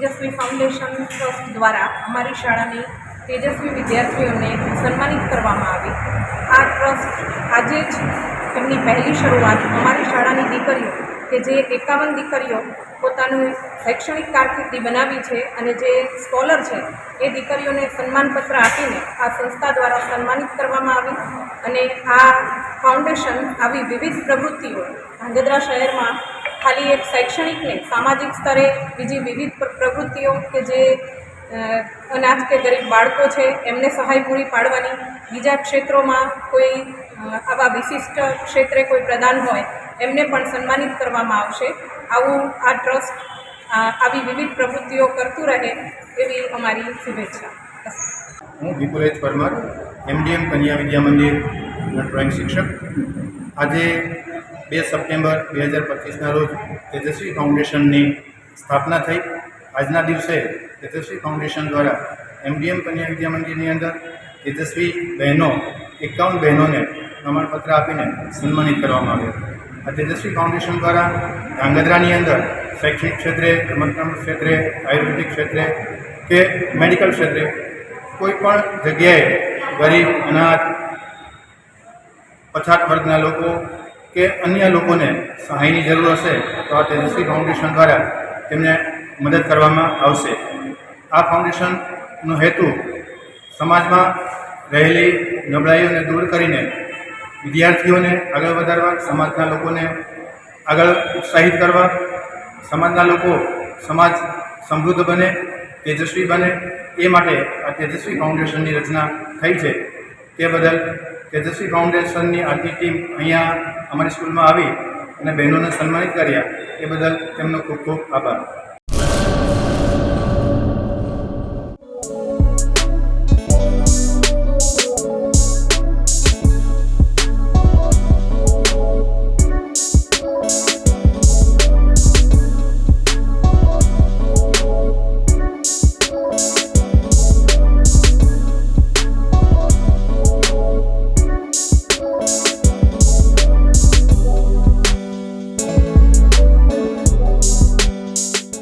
તેજસ્વી foundation trust દ્વારા અમારી શાળાની તેજસ્વી વિદ્યાર્થીઓને સન્માનિત કરવામાં આવી. આ ટ્રસ્ટ આજે જ તેમની પહેલી શરૂઆત અમારી શાળાની દીકરીઓ કે જે એકાવન દીકરીઓ પોતાનું શૈક્ષણિક કારકિર્દી બનાવી છે અને જે સ્કોલર છે, એ દીકરીઓને સન્માનપત્ર આપીને આ સંસ્થા દ્વારા સન્માનિત કરવામાં આવી અને આ ફાઉન્ડેશન આવી વિવિધ પ્રવૃત્તિઓ ધાંગધ્રા શહેરમાં ખાલી એક શૈક્ષણિક નહીં, સામાજિક સ્તરે બીજી વિવિધ પ્રવૃત્તિઓ કે જે અનાથ કે ગરીબ બાળકો છે, એમને સહાય પૂરી પાડવાની. બીજા ક્ષેત્રોમાં કોઈ આવા વિશિષ્ટ ક્ષેત્રે કોઈ પ્રદાન હોય, એમને પણ સન્માનિત કરવામાં આવશે. આવું આ ટ્રસ્ટ આવી વિવિધ પ્રવૃત્તિઓ કરતું રહે એવી અમારી શુભેચ્છા. હું વિપુલેશ પરમાર, એમડીએમ કન્યા વિદ્યા મંદિર ડ્રોઈંગ શિક્ષક. આજે બે સપ્ટેમ્બર બે હજાર પચીસના રોજ તેજસ્વી ફાઉન્ડેશનની સ્થાપના થઈ. આજના દિવસે તેજસ્વી ફાઉન્ડેશન દ્વારા એમડીએમ કન્યા વિદ્યા મંદિરની અંદર તેજસ્વી બહેનો, એકાવન બહેનોને પ્રમાણપત્ર આપીને સન્માનિત કરવામાં આવ્યા. આ તેજસ્વી ફાઉન્ડેશન દ્વારા ધ્રાંગધ્રાની અંદર શૈક્ષણિક ક્ષેત્રે, રમતગમત ક્ષેત્રે, આયુર્વેદિક ક્ષેત્રે કે મેડિકલ ક્ષેત્રે કોઈ પણ જગ્યાએ ગરીબ, અનાથ, પછાત વર્ગના લોકો કે અન્ય લોકોને સહાયની જરૂર હશે તો આ તેજસ્વી ફાઉન્ડેશન દ્વારા તેમને મદદ કરવામાં આવશે. આ ફાઉન્ડેશનનો હેતુ સમાજમાં રહેલી નબળાઈઓને દૂર કરીને વિદ્યાર્થીઓને આગળ વધારવા, સમાજના લોકોને આગળ ઉત્સાહિત કરવા, સમાજના લોકો સમાજ સમૃદ્ધ બને, તેજસ્વી બને એ માટે આ તેજસ્વી ફાઉન્ડેશનની રચના થઈ છે. તે બદલ તેજસ્વી ફાઉન્ડેશનની આખી ટીમ અહીંયા અમારી સ્કૂલમાં આવી અને બહેનોને સન્માનિત કર્યા. એ બદલ તેમનો ખૂબ ખૂબ આભાર.